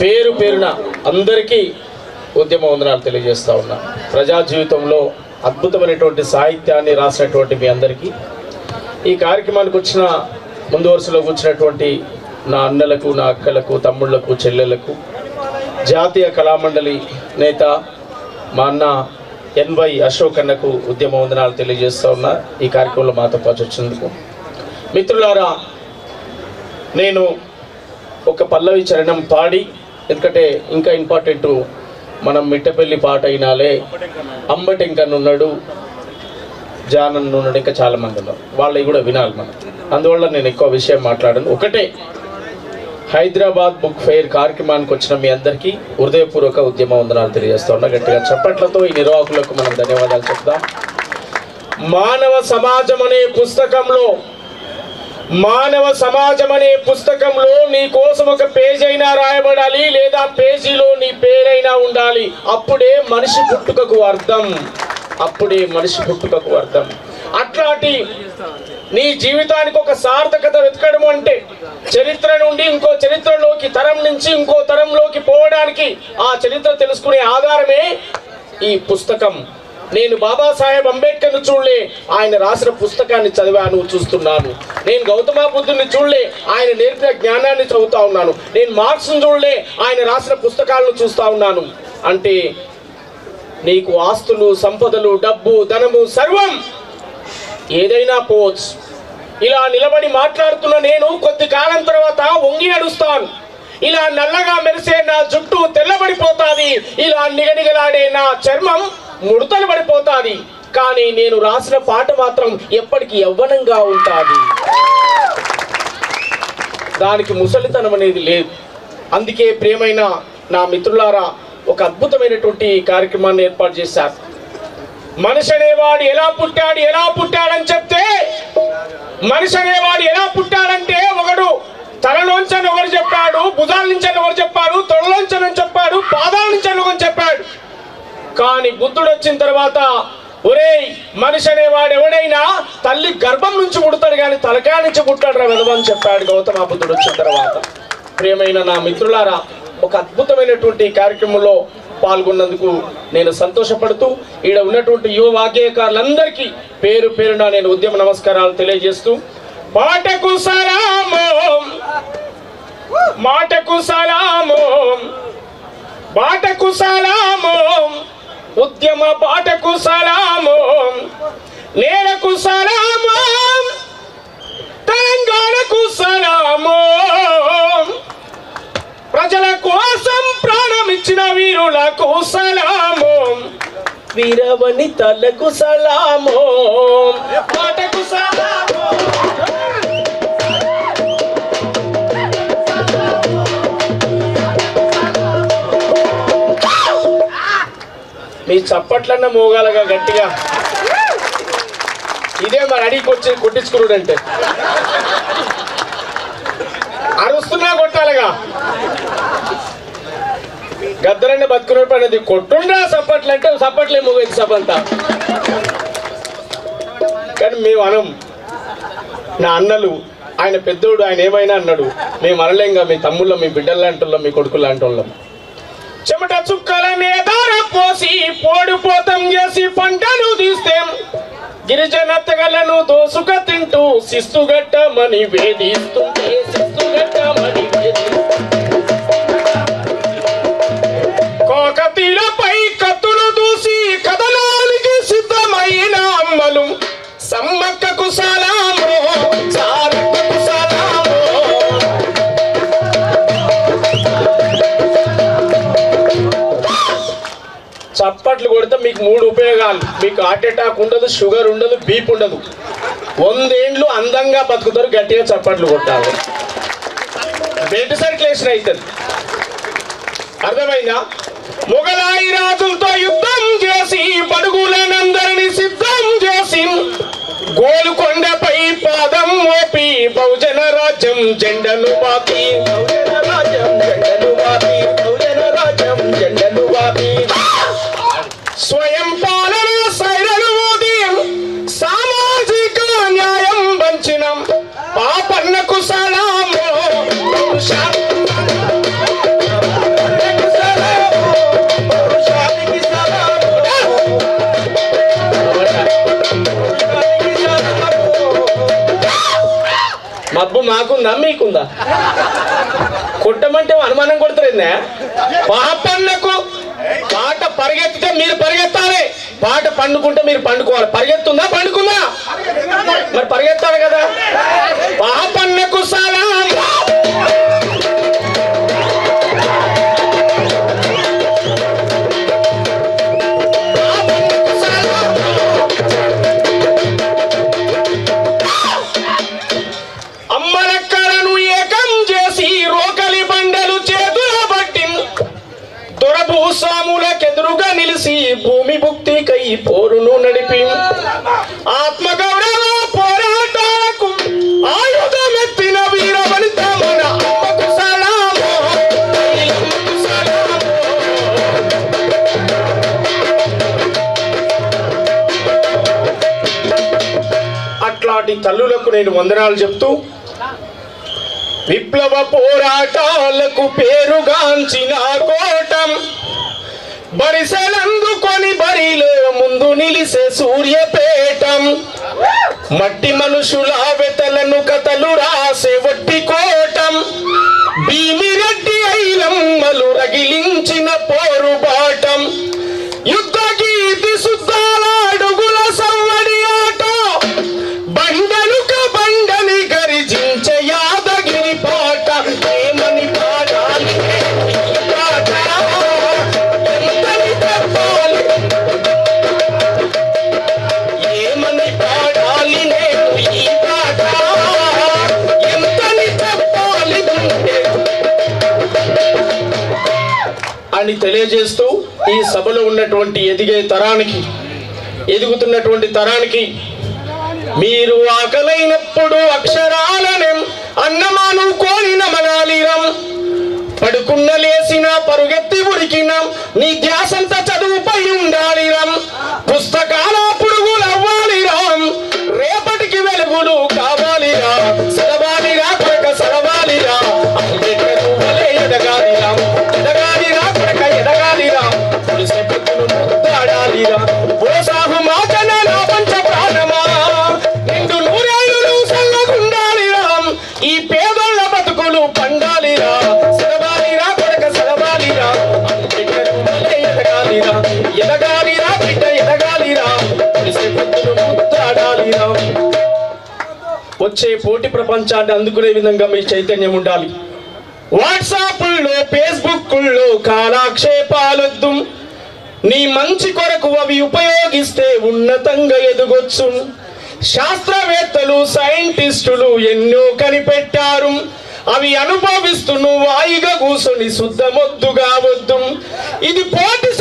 పేరు పేరున అందరికీ ఉద్యమ వందనాలు తెలియజేస్తూ ఉన్నా. ప్రజా జీవితంలో అద్భుతమైనటువంటి సాహిత్యాన్ని రాసినటువంటి మీ అందరికీ. ఈ కార్యక్రమానికి వచ్చిన ముందు వరుసలో కూర్చున్నటువంటి నా అన్నలకు నా అక్కలకు తమ్ముళ్ళకు చెల్లెలకు జాతీయ కళామండలి నేత మా అన్న ఎన్వై అశోక్ అన్నకు ఉద్యమ వందనాలు తెలియజేస్తూ ఉన్నా. ఈ కార్యక్రమంలో మాతో పాటు వచ్చినందుకు మిత్రులారా నేను ఒక పల్లవి చరణం పాడి ఎందుకంటే ఇంకా ఇంపార్టెంట్ మనం మిట్టపల్లి పాట అయినాలే. అంబటెంకన్నున్నాడు జానన్ ఉన్నాడు ఇంకా చాలా మంది ఉన్నారు. వాళ్ళవి కూడా వినాలి మనం. అందువల్ల నేను ఎక్కువ విషయం మాట్లాడను. ఒకటే హైదరాబాద్ బుక్ ఫెయిర్ కార్యక్రమానికి వచ్చిన మీ అందరికీ హృదయపూర్వక ఉద్యమ వందనాలు తెలియజేస్తున్నా. గట్టిగా చప్పట్లతో ఈ నిర్వాహకులకు మనం ధన్యవాదాలు చెప్దాం. మానవ సమాజం అనే పుస్తకంలో మానవ సమాజం అనే పుస్తకంలో నీ కోసం ఒక పేజీ అయినా రాయబడాలి లేదా పేజీలో నీ పేరైనా ఉండాలి. అప్పుడే మనిషి పుట్టుకకు అర్థం. అప్పుడే మనిషి పుట్టుకకు అర్థం. అట్లాంటి నీ జీవితానికి ఒక సార్థకత వెతకడం అంటే చరిత్ర నుండి ఇంకో చరిత్రలోకి తరం నుంచి ఇంకో తరంలోకి పోవడానికి ఆ చరిత్ర తెలుసుకునే ఆధారమే ఈ పుస్తకం. నేను బాబాసాహెబ్ అంబేద్కర్ను చూడలే ఆయన రాసిన పుస్తకాన్ని చదివాను చూస్తున్నాను. నేను గౌతమ బుద్ధుని చూడలే ఆయన నేర్పిన జ్ఞానాన్ని చదువుతా ఉన్నాను. నేను మార్క్స్ను చూడలే ఆయన రాసిన పుస్తకాలను చూస్తా ఉన్నాను. అంటే నీకు ఆస్తులు సంపదలు డబ్బు ధనము సర్వం ఏదైనా పోవచ్చు. ఇలా నిలబడి మాట్లాడుతున్న నేను కొద్ది కాలం తర్వాత వంగి నడుస్తాను. ఇలా నల్లగా మెరిసే నా జుట్టు తెల్లబడిపోతాది. ఇలా నిగనిగలాడే నా చర్మం ముడతలు పడిపోతాది. కానీ నేను రాసిన పాట మాత్రం ఎప్పటికీ యవ్వనంగా ఉంటుంది. దానికి ముసలితనం అనేది లేదు. అందుకే ప్రియమైన నా మిత్రులారా ఒక అద్భుతమైనటువంటి కార్యక్రమాన్ని ఏర్పాటు చేశారు. మనిషి అనేవాడు ఎలా పుట్టాడు ఎలా పుట్టాడని చెప్తే మనిషి అనేవాడు ఎలా పుట్టాడంటే ఒకడు తలలోంచని ఒకరు చెప్పాడు భుజాల నుంచి అని ఒకరు చెప్పాడు తొడలోంచని చెప్పాడు పాదాల నుంచి అని ఒకరు చెప్పాడు కానీ బుద్ధుడు వచ్చిన తర్వాత ఒరేయ్ మనిషి అనేవాడు ఎవడైనా తల్లి గర్భం నుంచి పుడతాడు కానీ తలకాయ నుంచి పుట్టాడు రా వెదవని చెప్పాడు గౌతమ బుద్ధుడు వచ్చిన తర్వాత. ప్రియమైన నా మిత్రులారా ఒక అద్భుతమైనటువంటి కార్యక్రమంలో పాల్గొన్నందుకు నేను సంతోషపడుతూ ఈడ ఉన్నటువంటి యువ వాగ్గేయకారులందరికీ పేరు పేరున నేను ఉద్యమ నమస్కారాలు తెలియజేస్తూ పాటకు సలామో మాటకు సలామో బాటకు సలా ఉద్యమ బాటకు సలాము నేలకు సలాము తెలంగాణకు సలాము. ప్రజల కోసం ప్రాణం ఇచ్చిన వీరులకు సలాము. వీరవని తలకు సలామో. మాటకు మీ చప్పట్లన్న మోగాలగా గట్టిగా. ఇదే మరి అడిగి వచ్చి కొట్టించుకున్నాడు అంటే అరుస్తున్నా కొట్టాలగా. గద్దరన్న బతుకున్నప్పుడు అనేది కొట్టుండా చప్పట్లు అంటే చప్పట్లే మోగేది సపంతా కానీ మేము అనం. నా అన్నలు ఆయన పెద్దోడు ఆయన ఏమైనా అన్నాడు. మేము అనలేంగా మీ తమ్ముళ్ళం మీ బిడ్డలు లాంటి వాళ్ళం మీ కొడుకులు లాంటి వాళ్ళం చెమట చుక్కల మీద పోసి పోడిపోతం చేసి పంటను తీస్తే. గిరిజన తెగలను దోసుక తింటూ శిస్తుగట్టమని వేధిస్తుంటే శిస్తుగట్టమని కోకతీలపై తినాలి మీకు హార్ట్ అటాక్ ఉండదు షుగర్ ఉండదు బీప్ ఉండదు. వందేండ్లు అందంగా బతుకుతారు గట్టిగా చప్పట్లు కొట్టాలి. బెడ్ సర్క్యులేషన్ అవుతుంది అర్థమైందా? మొగలాయి రాజులతో యుద్ధం చేసి పడుగులనందరిని సిద్ధం చేసి గోలుకొండపై పాదం మోపి బహుజన రాజ్యం జెండను పాతి మబ్బు మాకుందా మీకుందా కొట్టమంటే అనుమానం కొడుతురిందా? పాపన్నకు పాట పరిగెత్తితే మీరు పరిగెత్తాలి. పాట పండుకుంటే మీరు పండుకోవాలి. పరిగెత్తుందా? పండుకుందా? మరి పరిగెత్తాలి కదా. పాపన్నకు సలాం విముక్తి కై పోరును నడిపి ఆత్మగౌరవ పోరాటాలకు ఆయుధమెత్తిన వీరవనిత మన అమ్మకు సలాము అట్లాంటి తల్లులకు నేను వందనాలు చెప్తూ విప్లవ పోరాటాలకు పేరుగాంచిన కోటం బరిసెలందుకొని బరిలో ముందు నిలిసే సూర్యపేటం. మట్టి మనుషుల వెతలను కథలు రాసే వట్టి కోటం. భీమిరెడ్డి ఐలమ్మలు రగిలించిన పోరుబాటం. తెలియజేస్తూ ఈ సభలో ఉన్నటువంటి ఎదిగే తరానికి ఎదుగుతున్నటువంటి తరానికి మీరు ఆకలైనప్పుడు అక్షరాలనే అన్నమాను కోరిన మనాలిరం పడుకున్న లేసిన వచ్చే పోటీ ప్రపంచాన్ని అందుకునే విధంగా మీ చైతన్యం ఉండాలి. వాట్సాప్లో ఫేస్బుక్ల్లో కాలాక్షేపాలొద్దు. నీ మంచి కొరకు అవి ఉపయోగిస్తే ఉన్నతంగా ఎదుగొచ్చు. శాస్త్రవేత్తలు సైంటిస్టులు ఎన్నో కనిపెట్టారు. అవి అనుభవిస్తూ నువ్వు వాయిగా కూర్చొని శుద్ధమొద్దు కావద్దు. ఇది పోటీ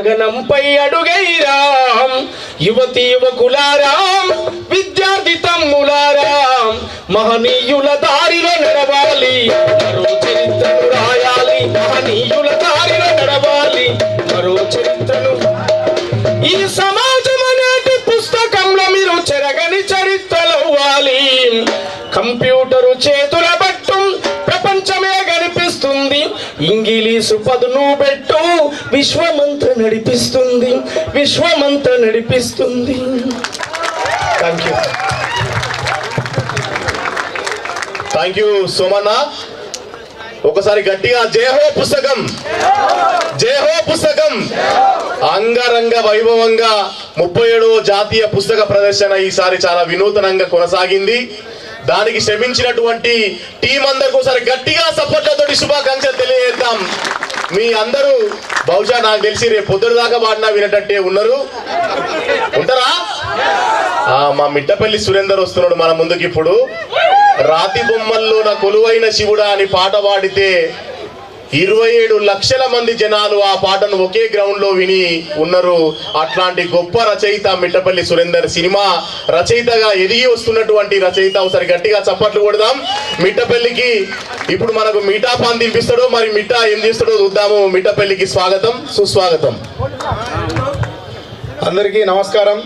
గగనంపై అడుగైరాం యువతి యువకులారాం విద్యార్థి తమ్ములారాం మహనీయుల దారిలో నడవాలి. మరో చరిత్రను రాయాలి మహనీయుల దారిలో నడవాలి. మరో చరిత్రను ఈ సమాజం అనేటి పుస్తకంలో మీరు చెరగని చరిత్రలవ్వాలి కంప్యూటరు చేతు మిగిలి సుపదును పెట్టు. విశ్వమంత నడిపిస్తుంది. విశ్వమంత నడిపిస్తుంది. Thank you thank you Somanna ఒకసారి గట్టిగా జయహో పుస్తకం. జయహో పుస్తకం. అంగరంగ వైభవంగా ముప్పై ఏడవ జాతీయ పుస్తక ప్రదర్శన ఈసారి చాలా వినూతనంగా కొనసాగింది. దానికి శ్రమించినటువంటి టీం అందరికి ఒకసారి గట్టిగా సపోర్ట్లతో శుభాకాంక్షలు తెలియజేద్దాం. మీ అందరూ బహుశా నాకు తెలిసి రేపు పొద్దున దాకా పాడినా వినటట్టే ఉన్నారు. ఉంటారా? మా మిట్టపల్లి సురేందర్ వస్తున్నాడు మన ముందుకి ఇప్పుడు. రాతి బొమ్మల్లో నా కొలువైన శివుడా అని పాట పాడితే ఇరవై ఏడు లక్షల మంది జనాలు ఆ పాటను ఒకే గ్రౌండ్లో విని ఉన్నారు. అట్లాంటి గొప్ప రచయిత మిట్టపల్లి సురేందర్ సినిమా రచయితగా ఎదిగి వస్తున్నటువంటి రచయిత ఒకసారి గట్టిగా చప్పట్లు కొడదాం. మిట్టపల్లికి ఇప్పుడు మనకు మిఠా పాన్ తినిపిస్తాడో మరి మిఠా ఏం చేస్తాడో చూద్దాము. మిట్టపల్లికి స్వాగతం సుస్వాగతం. అందరికీ నమస్కారం.